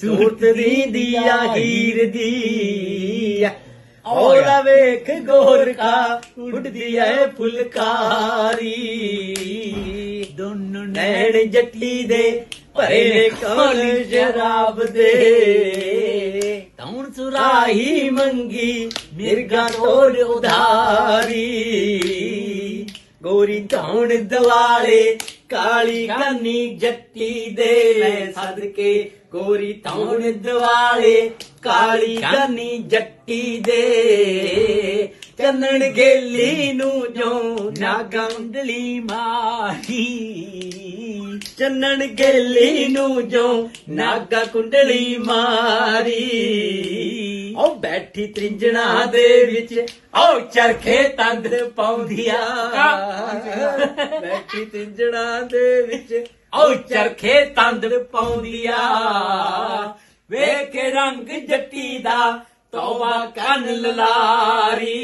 ਸੂਰਤ ਦੀ ਦੀਆ ਹੀਰ ਦੀ। ਔਲਾ ਵੇਖ ਗੋਰਖਾ ਉੱਡਦੀ ਐ ਫੁਲਕਾਰੀ। ਦੋਨੋਂ ਨੈਣ ਜੱਟੀ ਦੇ ਭਰੇ ਨੇ ਕੋਲ ਸ਼ਰਾਬ ਦੇ। ਤੌਣ ਸੁਰਾਹੀ ਮੰਗੀ ਮਿਰਗਾ ਤੋੜ ਉਧਾਰੀ। ਗੋਰੀ ਧੌਣ ਦਵਾਲੇ ਕਾਲੀ ਕਾਨੀ ਜੱਟੀ ਦੇ ਲੈ ਸਦਕੇ ਗੋਰੀ ਧੌਣ ਦਵਾਲੇ। ਕਾਲੀ ਕਾਨੀ ਜੱਟੀ ਦੇ। ਚੰਨਣ ਗੇਲੀ ਨੂੰ ਜੋ ਨਾਗੰਡਲੀ ਮਾਹੀ। ਚੰਨਣ ਗੇਲੀ ਨੂੰ ਜੋ ਨਾਗਾ ਕੁੰਡਲੀ ਮਾਰੀ ਦੀ ਉਹ ਬੈਠੀ ਤ੍ਰਿੰਜਣਾ ਦੇ ਵਿੱਚ ਉਹ ਚਰਖੇ ਤੰਦ ਪਾਉਂਦੀਆ। ਬੈਠੀ ਤ੍ਰਿੰਜਣਾ ਦੇ ਵਿੱਚ ਉਹ ਚਰਖੇ ਤੰਦ ਪਾਉਂਦੀਆ। ਵੇਖ ਰੰਗ ਜੱਟੀ ਦਾ ਤੋਬਾ ਕੰਨ ਲਲਾਰੀ।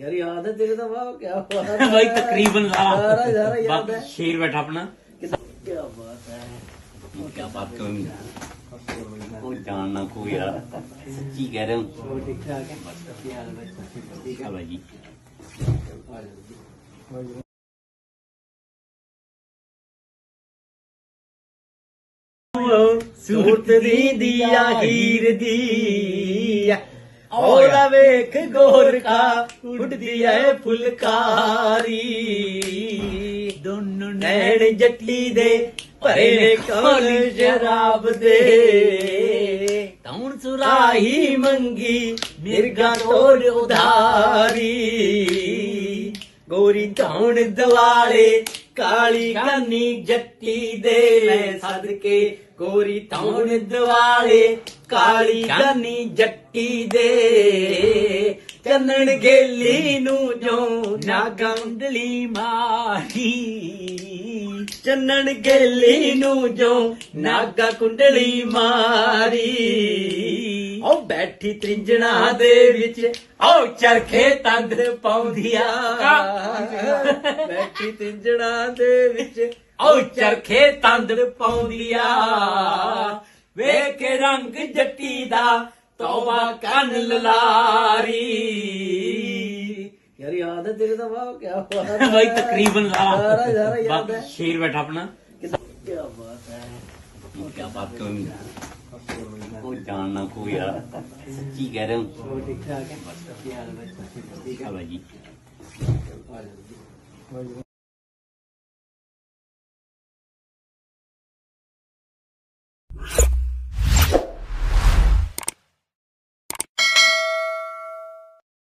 ਯਾਰ ਯਾਦ ਹੈ ਤੇਰੇ ਦਾ ਵਾਹ ਕੀ ਬਾਤ ਹੈ। ਭਾਈ ਤਕਰੀਬਨ ਲਾ। ਸ਼ੇਰ ਬੈਠਾ ਆਪਣਾ। ਕੀ ਬਾਤ ਹੈ। ਕੀ ਬਾਤ ਕਰਾਂ ਜਾਣ ਨਾ ਕੋਈ ਯਾਰ ਸੱਚੀ ਕਹਿ ਰਹੇ ਹੋ। ਸੂਰਤ ਦੀ ਦੀਆ ਹੀਰ ਦੀ ਔਰਾ ਵੇਖ ਗੋਰਖਾ ਉੱਡਦੀ ਐ ਫੁਲਕਾਰੀ। ਦੋਨੋਂ ਨੈਣ ਜੱਟੀ ਦੇ ਭਰੇ ਕਾਲ ਸ਼ਰਾਬ ਦੇ। ਤੌਣ ਸੁਰਾਹੀ ਮੰਗੀ ਮਿਰਗਾ ਤੋੜ ਗੋਰੀ ਧੌਣ ਦਵਾਲੇ ਕਾਲੀ ਕਾਨੀ ਜੱਟੀ ਦੇ ਲੈ ਸਦਕੇ ਗੋਰੀ ਧੌਣ ਦਵਾਲੇ ਕਾਲੀ ਕਾਨੀ ਜੱਟੀ ਦੇ ਚੰਨਣ ਗੇਲੀ ਨੂੰ ਜੋ ਨਾ ਨਾਗੰਡਲੀ ਮਾਹੀ ਚੰਨਣ ਗੇਲੀ ਨੂੰ ਜੋ ਨਾਗਾ ਕੁੰਡਲੀ ਮਾਰੀ। ਉਹ ਬੈਠੀ ਤ੍ਰਿੰਜਣਾ ਦੇ ਵਿੱਚ, ਉਹ ਚਰਖੇ ਤੰਦ ਪਾਉਂਦੀਆਂ। ਬੈਠੀ ਤ੍ਰਿੰਜਣਾ ਦੇ ਵਿੱਚ, ਉਹ ਚਰਖੇ ਤੰਦ ਪਾਉਂਦੀਆਂ। ਵੇਖ ਰੰਗ ਜੱਟੀ ਦਾ ਤੋਬਾ ਕੰਨ ਲਲਾਰੀ। ਯਾਰ ਯਾਦ ਹੈ ਤੇਰੇ ਤਾਂ ਵਾਹ ਕੀ ਬਾਤ ਹੈ। ਭਾਈ ਤਕਰੀਬਨ ਸਾਰਾ ਸਾਰਾ ਯਾਦ ਹੈ। ਸ਼ੇਰ ਬੈਠਾ ਆਪਣਾ। ਕੀ ਬਾਤ ਹੈ। ਕੀ ਬਾਤ ਕੋਈ ਕੋਈ ਜਾਣਨਾ ਕੋਈ ਯਾਰ ਕੀ ਕਹਿ ਰਹੇ ਹੋ। ਠੀਕ ਠਾਕ ਹੈ? ਕੀ ਹਾਲ ਹੈ ਠੀਕ ਹੈ ਭਾਈ